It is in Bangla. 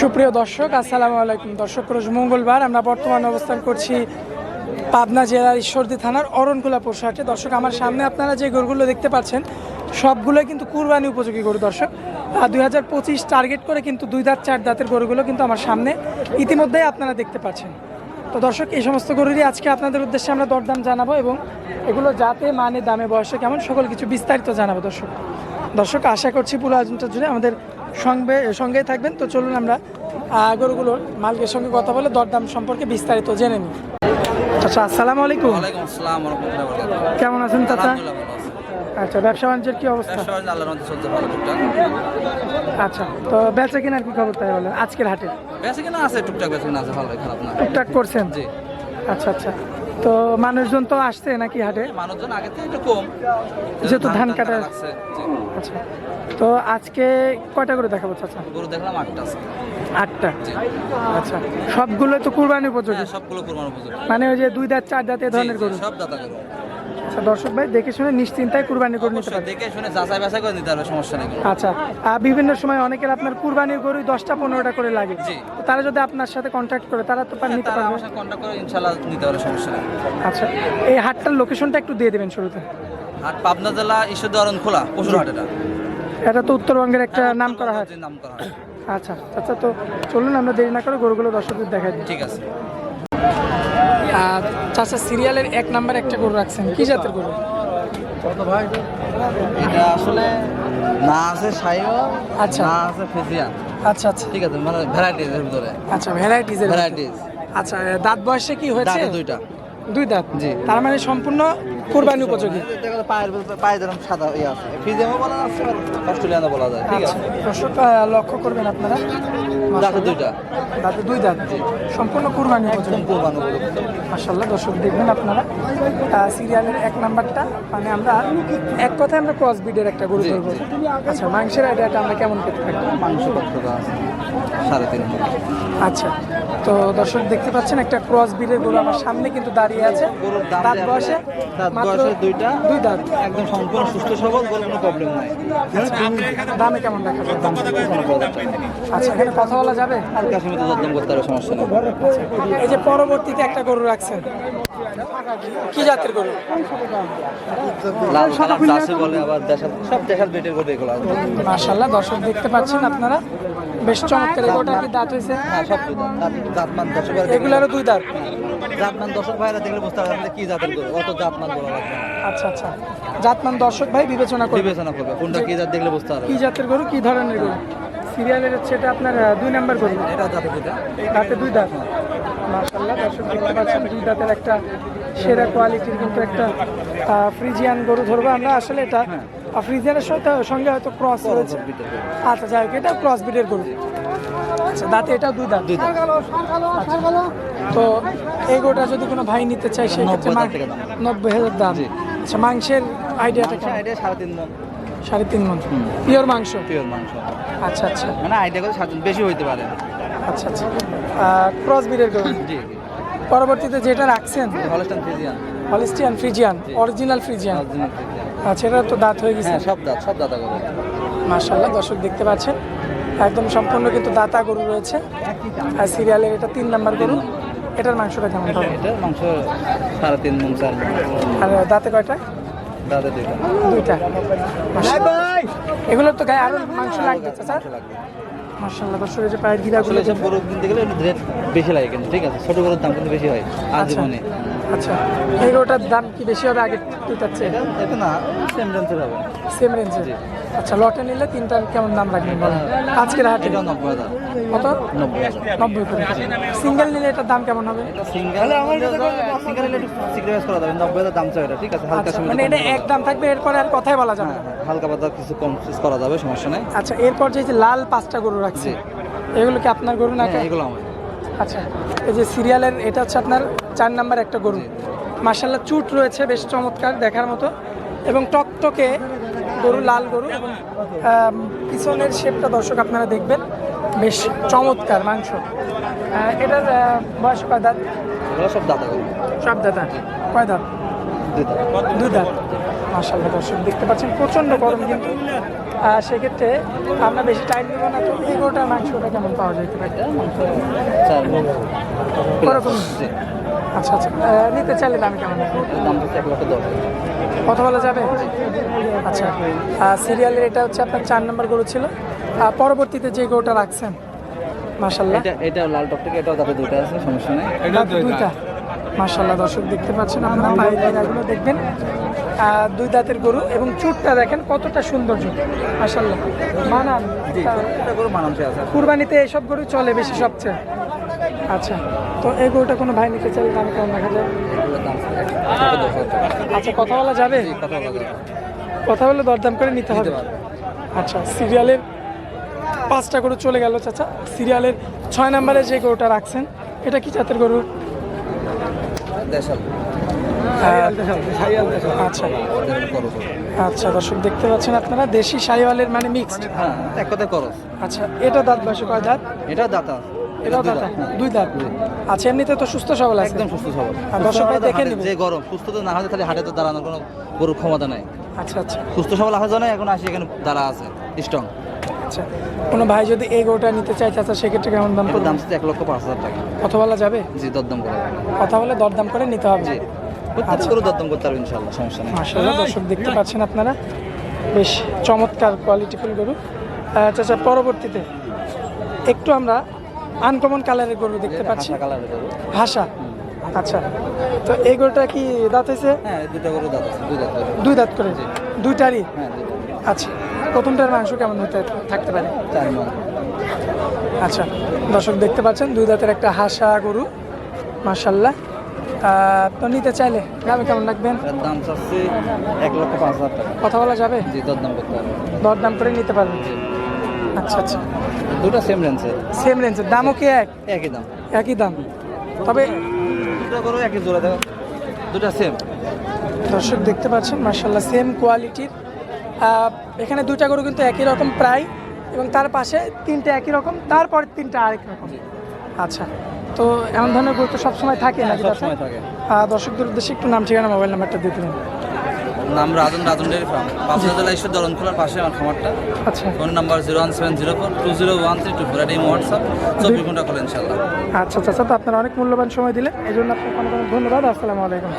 সুপ্রিয় দর্শক, আসসালামু আলাইকুম। দর্শক, রোজ মঙ্গলবার আমরা বর্তমানে অবস্থান করছি পাবনা জেলার ঈশ্বরদী থানার অরণকুলা পশুহাটে দর্শক, আমার সামনে আপনারা যে গরুগুলো দেখতে পাচ্ছেন, সবগুলোই কিন্তু কুরবানি উপযোগী গরু দর্শক। দুই হাজার পঁচিশ টার্গেট করে কিন্তু দুই দাঁত, চার দাঁতের গরুগুলো কিন্তু আমার সামনে ইতিমধ্যেই আপনারা দেখতে পাচ্ছেন। তো দর্শক, এই সমস্ত গরুরই আজকে আপনাদের উদ্দেশ্যে আমরা দরদাম জানাব এবং এগুলো যাতে মানে দামে, বয়সে কেমন, সকল কিছু বিস্তারিত জানাব দর্শক। দর্শক, আশা করছি পুরো আয়োজনটা জুড়ে আমাদের সঙ্গে সঙ্গেই থাকবেন। তো চলুন আমরা গরুগুলোর মালিকের সঙ্গে কথা বলে দরদাম সম্পর্কে বিস্তারিত জেনে নিই। আচ্ছা আসসালামু আলাইকুম। কেমন আছেন চাচা? আচ্ছা ব্যবসা বাণিজ্যের কি অবস্থা? আচ্ছা তো বেচা কেনার কি খবর তাই বলেন? আজকের হাটে? কিনা আছে টুকটাক বেশি কিনা আছে ভালোই খারাপ না। টুকটাক করছেন? জি। আচ্ছা আচ্ছা। তো মানুষজন তো আসছে নাকি হাটে? মানুষজন আগে থেকে একটু কম। যেহেতু ধান কাটা আচ্ছা। তো আজকে কয়টা গরু দেখাবো চাচা? গরু দেখলাম আটটা আছে। আটটা? আচ্ছা। সবগুলো তো কুরবানি উপযোগী? হ্যাঁ সবগুলো কুরবানি উপযোগী। মানে ওই যে দুই দাঁত চার দাঁত এ ধরনের গরু? সব দাঁত গরু। আচ্ছা দর্শক ভাই দেখে শুনে নিশ্চিন্তায় কুরবানি করে নিতে পারবে দেখে শুনে যাচাই বাছাই করে নিতে পারবে সমস্যা নেই আচ্ছা বিভিন্ন সময় অনেকের আপনার কুরবানির গরু দশটা পনেরোটা করে লাগে। তারা যদি আপনার সাথে কন্ট্যাক্ট করে তারা তো পার- নিতে তারা পারবে। কন্ট্যাক্ট করে ইনশাল্লাহ নিতে পারবে সমস্যা নেই। আচ্ছা এই হাটটার লোকেশনটা একটু দিয়ে দেবেন শুরুতে। আর পাবনা জেলা ঈশ্বর দরণ খোলা পশুর হাট এটা। এটা তো উত্তরবঙ্গের একটা নাম করা হয়। নাম করা হয়। আচ্ছা আচ্ছা তো চলুন আমরা দেরি না করে গরুগুলো দর্শকদের দেখাই ঠিক আছে। চাচা সিরিয়ালের এক নাম্বার একটা গরু রাখছেন কি জাতের গরু? এটা আসলে না আছে সাইও আচ্ছা। না আছে ফেজিয়ান। আচ্ছা আচ্ছা। ঠিক আছে মানে ভ্যারাইটিস এর ভিতরে। আচ্ছা ভ্যারাইটিজের ভ্যারাইটিজ। আচ্ছা দাঁত বয়সে কি হয়েছে? দুইটা। দুই দাঁত। জি। তার মানে সম্পূর্ণ কুরবানি উপযোগী। সাদা ইয়ে আছে। বলা যায় ঠিক আচ্ছা আছে দর্শক লক্ষ্য করবেন আপনারা। দাঁতে দুইটা। দাঁতে দুই দাঁত। সম্পূর্ণ কুরবানি উপযোগী। কোরবান দর্শক দেখবেন আপনারা। সিরিয়ালের এক নাম্বারটা। মানে আমরা এক কথায় আমরা ক্রস বিডের একটা গরু ধরবো। আচ্ছা মাংসের আইডিয়াটা আমরা কেমন পেতে পারি? মাংস আছে। সাড়ে তিন আচ্ছা তো দর্শক দেখতে পাচ্ছেন একটা ক্রস বিডের গরু আমার সামনে কিন্তু দাঁড়িয়ে আছে। দাঁত মাত্র বয়সে দুইটা। দুই দাঁত। একদম সম্পূর্ণ সুস্থ সবল বলে কোনো প্রবলেম নাই। দামে কেমন রাখা। আচ্ছা এখানে কথা বলা যাবে? হালকা সীমিত যত্ন করতে পারবে সমস্যা নেই। এই যে পরবর্তীতে একটা গরু রাখছেন। কি জাতের গরু? লাল দাসে বলে আবার দেশাল সব দেশাল বেটের করে এগুলো আছে। মার্শাল্লাহ দর্শক দেখতে পাচ্ছেন আপনারা। বেশ চমৎকার এগোটা কি দাঁত হয়েছে। হ্যাঁ সব দুই দাঁত। দাঁত- ভাইরা দেখলে- দুই দাঁত। জাতমান দর্শক ভাইরা দেখলে বুঝতে পারবে যে কি জাতের গরু অত জাতমান বলা লাগবে আচ্ছা আচ্ছা। জাতমান দর্শক ভাই বিবেচনা করবে। বিবেচনা করবে কোনটা কি জাত দেখলে বুঝতে পারবে কি জাতের গরু কি ধরনের গরু? সিরিয়ালের হচ্ছে এটা আপনার দুই নাম্বার গরু। এটা জাতে দুটা দাঁতে। দুই দাঁত। মার্শাল্লাহ দর্শক দেখতে পাচ্ছেন দুই দাঁতের একটা সেরা কোয়ালিটির কিন্তু একটা ফ্রিজিয়ান গরু ধরবো আমরা। আসলে এটা আহ, ফ্রিজিয়ানের সাথে সঙ্গে হয়তো ক্রস রয়েছে। আচ্ছা যাই হোক এটা ক্রস বিডের গরু আচ্ছা দাঁতে এটা দুই দাঁত। দুই দাঁত। আচ্ছা। তো এই গরুটা যদি কোনো ভাই নিতে চায় সেই ক্ষেত্রে নব্বই হাজার দাম। দাম আচ্ছা মাংসের আইডিয়াটা এটা সাড়ে তিন মন সাড়ে তিন মন পিওর মাংস? পিওর মাংস। আচ্ছা আচ্ছা। মানে আইডিয়া করে সাড়ে বেশি হইতে পারে। আচ্ছা আচ্ছা। ক্রস বিডের গরু জি পরবর্তীতে যেটা রাখছেন Holstein Friesian Holstein Friesian original Friesian original Friesian আচ্ছা এটা তো দাঁত হয়ে গেছে। হ্যাঁ সব দাঁত সব দাঁতা গরু মার্শাল্লাহ দর্শক দেখতে পাচ্ছেন। একদম সম্পূর্ণ কিন্তু দাঁতা গরু রয়েছে। আর সিরিয়ালের এটা তিন নাম্বার গরু। এটার মাংসটা কেমন হবে? এটা মাংস সাড়ে তিন মন চার আর দাঁতে কয়টা? দাঁতে দুইটা। দুইটা। মাশাআল্লাহ। এগুলোর তো গায়ে আরও মাংস লাগবে স্যার। মার্শাল্লাহ দর্শক এই যে পায়ের গিরাগুলো সব গরু কিনতে গেলে রেট বেশি লাগে কিন্তু ঠিক আছে? ছোট গরুর দাম কিন্তু বেশি হয়। আজীবনে আচ্ছা এই গরুটার দাম কি বেশি হবে আগে দুইটার চেয়ে এটা এটা না সেম রেঞ্জের হবে। সেম রেঞ্জে আচ্ছা লটে নিলে তিনটার কেমন দাম রাখবেন বলেন? আজকের হাটে? এটা নব্বই হাজার। কত? নব্বই করে সিঙ্গেল নিলে এটার দাম কেমন হবে? সিঙ্গেল সিঙ্গেল এলে সিক্রিফাইস করা যাবে। নব্বই দাম চাই এটা ঠিক আছে? হালকা আচ্ছা, মানে এটা এক দাম থাকবে এরপরে আর কথাই বলা যাবে হ্যাঁ, হ্যাঁ, হালকা পাতলা কিছু কম করা যাবে সমস্যা নাই। আচ্ছা এরপর যে লাল পাঁচটা গরু রাখছে এগুলো কি আপনার গরু না হ্যাঁ, এগুলো আমার। আচ্ছা এই যে সিরিয়ালের এটা হচ্ছে আপনার চার নাম্বার একটা গরু। মার্শাল্লাহ চুট রয়েছে বেশ চমৎকার দেখার মতো। এবং টকটকে গরু লাল গরু এবং পিছনের শেপটা দর্শক আপনারা দেখবেন বেশ চমৎকার মাংস। এটার বয়স কয় দাঁত? সব দাদা সব দাদা? কয় দাঁত? দুই দাঁত। মার্শাল্লাহ দর্শক দেখতে পাচ্ছেন প্রচণ্ড গরম কিন্তু। সেক্ষেত্রে আমরা বেশি টাইম নেব না। তো এই গরুটার মাংসটা কেমন পাওয়া যেতে পারে এটা। ওরকম? আচ্ছা আচ্ছা। নিতে চাইলে দাম কেমন? কথা বলা যাবে? আচ্ছা। সিরিয়ালের এটা হচ্ছে আপনার চার নম্বর গরু ছিল। পরবর্তীতে যে গরুটা রাখছেন মাসাল্লাহ এটা এটা লাল টকটকে এটাও তাতে দুটো আছে সমস্যা নেই। দুইটা। মাসাল্লাহ দর্শক দেখতে পাচ্ছেন আপনারা জায়গাগুলো দেখবেন। দুই দাঁতের গরু এবং চুটটা দেখেন কতটা সৌন্দর্য। মাসাল্লাহ মানান। কুরবানিতে এইসব গরু চলে বেশি সবচেয়ে। আচ্ছা তো এই গরুটা কোনো ভাই নিতে চাইলে দাম কেমন দেখা যায়? আচ্ছা কথা বলা যাবে? কথা বলা যাবে। কথা বলে দরদাম করে নিতে হবে। আচ্ছা সিরিয়ালের পাঁচটা গরু চলে গেল চাচা। সিরিয়ালের ছয় নম্বরে যে গরুটা রাখছেন এটা কি জাতের গরু? দেশাল। আচ্ছা। আচ্ছা দর্শক দেখতে পাচ্ছেন আপনারা দেশি শাহিওয়ালের মানে মিক্সড হ্যাঁ এক কথায় করস। আচ্ছা এটা দাঁত বয়সে কয় দাঁত? এটা দাতা এটাও দাঁত দুই দাঁত। আচ্ছা এমনিতে তো সুস্থ সবল আছে। একদম সুস্থ সবল। দর্শক ভাই দেখে যে গরম সুস্থ তো না হলে তাহলে হাটে তো দাঁড়ানোর কোনো গরুর ক্ষমতা নাই। আচ্ছা আচ্ছা। সুস্থ সবল আসার জন্য এখন আসি এখানে দাঁড়া আছে স্ট্রং আচ্ছা কোনো ভাই যদি এই গরুটা নিতে চাই চাচা সেক্ষেত্রে কেমন দাম দাম এক লক্ষ পাঁচ হাজার টাকা। কথা বলা যাবে? জি দরদাম করে। কথা বলে দরদাম করে নিতে হবে। জি প্রত্যেক গরু দরদাম করতে পারবে ইনশাল্লাহ সমস্যা নেই। মাসাল্লাহ দর্শক দেখতে পাচ্ছেন আপনারা বেশ চমৎকার কোয়ালিটিফুল গরু। আহ, চাচা পরবর্তীতে একটু আমরা আনকমন কালারের গরু দেখতে পাচ্ছি। হাসা কালারের গরু। ভাষা আচ্ছা তো এই গরুটা কি দাঁত হয়েছে? হ্যাঁ দুটো গরু দাঁত আছে দুই দাঁত গরু। দুই দাঁত করে? দুইটারই? হ্যাঁ আচ্ছা প্রথমটার মাংস কেমন হতে থাকতে পারে? চার আচ্ছা দর্শক দেখতে পাচ্ছেন দুই দাঁতের একটা হাসা গরু মার্শাল্লাহ তো নিতে চাইলে দামে কেমন রাখবেন? দাম চাচ্ছি এক লক্ষ পাঁচ হাজার টাকা। কথা বলা যাবে? জি দরদাম করতে পারবে দরদাম করে নিতে পারবেন? আচ্ছা আচ্ছা। দুটো সেম রেঞ্জের সেম রেঞ্জের দামও কি এক? একই দাম। একই দাম। তবে দুটো গরু একই জোড়া দেবে দুটো সেম দর্শক দেখতে পাচ্ছেন মার্শাল্লাহ সেম কোয়ালিটির এখানে দুইটা গরু কিন্তু একই রকম প্রায় এবং তার পাশে তিনটে একই রকম তারপর তিনটা আরেক রকম। আচ্ছা। তো এমন ধরনের গুরুত্ব তো সবসময় থাকে নাকি সব সময় থাকে। দর্শকদের উদ্দেশ্যে একটু নাম ঠিকানা মোবাইল নাম্বারটা দিয়ে দেবেন। নাম রাজন রাজন ডেয়ারি ফার্ম পাবনা জেলা ঈশ্বর দরন খোলার পাশে আমার খামারটা। আচ্ছা। Phone number zero one seven zero four two zero one three two four এটা হোয়াটসঅ্যাপ চব্বিশ ঘণ্টা খোলা ইনশাল্লাহ আচ্ছা আচ্ছা তো আপনারা অনেক মূল্যবান সময় দিলেন। এই জন্য আপনাকে অনেক অনেক ধন্যবাদ। আসসালামু আলাইকুম।